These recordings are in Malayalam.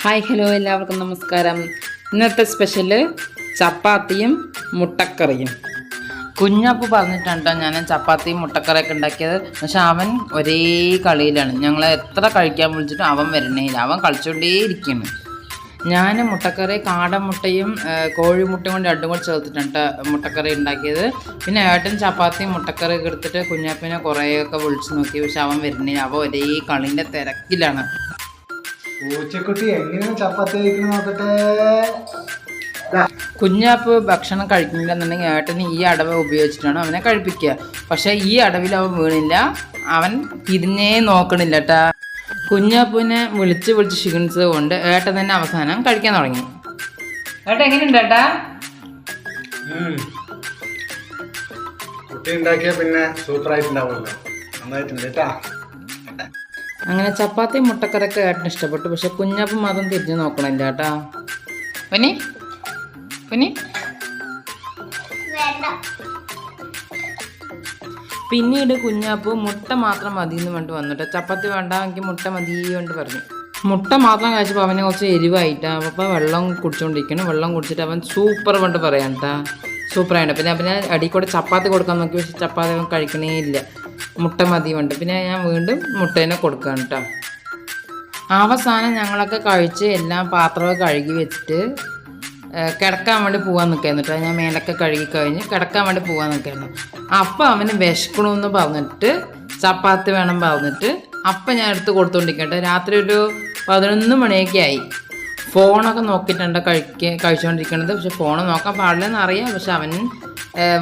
ഹായ് ഹലോ എല്ലാവർക്കും നമസ്കാരം. ഇന്നത്തെ സ്പെഷ്യൽ ചപ്പാത്തിയും മുട്ടക്കറിയും. കുഞ്ഞപ്പു പറഞ്ഞിട്ടുണ്ട് ഞാൻ ചപ്പാത്തിയും മുട്ടക്കറിയൊക്കെ ഉണ്ടാക്കിയത്. പക്ഷെ അവൻ ഒരേ കളിയിലാണ്. ഞങ്ങൾ എത്ര കഴിക്കാൻ വിളിച്ചിട്ടും അവൻ വരണേയില്ല. അവൻ കളിച്ചുകൊണ്ടേ ഇരിക്കുന്നു ഞാൻ മുട്ടക്കറി കാടമുട്ടയും മുട്ടയും കോഴിമുട്ടയും കൊണ്ട് രണ്ടും കൂടി ചേർത്തിട്ടുണ്ട് മുട്ടക്കറി ഉണ്ടാക്കിയത്. പിന്നെ ഏട്ടൻ ചപ്പാത്തിയും മുട്ടക്കറി എടുത്തിട്ട് കുഞ്ഞാപ്പിനെ കുറേയൊക്കെ വിളിച്ചു നോക്കി. പക്ഷെ അവൻ വരുന്നില്ല അവൻ ഒരേ കളിന്റെ തിരക്കിലാണ്. പൂച്ചക്കുട്ടി എങ്ങനെയാണ് ചപ്പാത്തി കഴിക്കണം നോക്കട്ടെ? കുഞ്ഞാപ്പ് ഭക്ഷണം കഴിക്കുന്നില്ലെന്നുണ്ടെങ്കിൽ ഏട്ടന് ഈ അടവ് ഉപയോഗിച്ചിട്ടാണ് അവനെ കഴിപ്പിക്കുക. പക്ഷേ ഈ അടവിൽ അവൻ വീണില്ല. അവൻ തിരിഞ്ഞേ നോക്കണില്ല കേട്ടാ കുഞ്ഞാപ്പുവിനെ വിളിച്ച് വിളിച്ച് ക്ഷീണിച്ചത് കൊണ്ട് ഏട്ടൻ തന്നെ അവസാനം കഴിക്കാൻ തുടങ്ങി. ഏട്ടാ എങ്ങനെയുണ്ട് ഏട്ടാ. കുട്ടി ഉണ്ടാക്കിയ പിന്നെ സൂപ്പർ ആയിട്ടുണ്ടാവുമല്ലോ നന്നായിട്ടുണ്ട് കേട്ടാ അങ്ങനെ ചപ്പാത്തി മുട്ടക്കറൊക്കെ ഏട്ടന് ഇഷ്ടപ്പെട്ടു. പക്ഷെ കുഞ്ഞപ്പം മാത്രം തിരിഞ്ഞു നോക്കണില്ല കേട്ടാ. പനി പിന്നെ പിന്നീട് കുഞ്ഞാപ്പ് മുട്ട മാത്രം മതി എന്ന് വേണ്ടി വന്നിട്ട് ചപ്പാത്തി വേണ്ട എനിക്ക് മുട്ട മതി കൊണ്ട് പറഞ്ഞു. മുട്ട മാത്രം കഴിച്ചപ്പോൾ അവനെ കുറച്ച് എരിവായിട്ട്. അപ്പോൾ വെള്ളം കുടിച്ചുകൊണ്ടിരിക്കണം വെള്ളം കുടിച്ചിട്ട് അവൻ സൂപ്പർ കൊണ്ട് പറയാൻ കേട്ടാ. സൂപ്പറായിട്ട് പിന്നെ അവന് അടി കൂടെ ചപ്പാത്തി കൊടുക്കാൻ നോക്കി. പക്ഷെ ചപ്പാത്തി അവൻ കഴിക്കണേ ഇല്ല. മുട്ട മതി കൊണ്ട് പിന്നെ ഞാൻ വീണ്ടും മുട്ടേനെ കൊടുക്കാം കേട്ടോ അവസാനം ഞങ്ങളൊക്കെ കഴിച്ച് എല്ലാം പാത്രമൊക്കെ കഴുകി വെച്ചിട്ട് കിടക്കാൻ വേണ്ടി പോകാൻ നിൽക്കായിരുന്നു കേട്ടോ ഞാൻ മേലൊക്കെ കഴുകി കഴിഞ്ഞ് കിടക്കാൻ വേണ്ടി പോകാൻ നിൽക്കായിരുന്നു. അപ്പം അവന് വിശക്കണമെന്ന് പറഞ്ഞിട്ട് ചപ്പാത്തി വേണം പറഞ്ഞിട്ട് അപ്പം ഞാൻ എടുത്ത് കൊടുത്തോണ്ടിരിക്കട്ടെ. രാത്രി ഒരു പതിനൊന്ന് മണിയൊക്കെ ആയി. ഫോണൊക്കെ നോക്കിയിട്ടുണ്ട് കഴിക്ക കഴിച്ചുകൊണ്ടിരിക്കുന്നത് പക്ഷെ ഫോൺ നോക്കാൻ പാടില്ലെന്ന് അറിയാം. പക്ഷെ അവൻ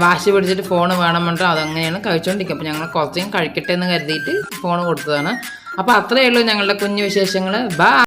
വാശി പിടിച്ചിട്ട് ഫോൺ വേണം പറഞ്ഞിട്ട് അതങ്ങനെയാണ് കഴിച്ചുകൊണ്ടിരിക്കുക അപ്പോൾ ഞങ്ങൾ കുറച്ചും കഴിക്കട്ടെ എന്ന് കരുതിയിട്ട് ഫോൺ കൊടുത്തതാണ്. അപ്പോൾ അത്രയേ ഉള്ളൂ ഞങ്ങളുടെ കുഞ്ഞു വിശേഷങ്ങൾ ബാ.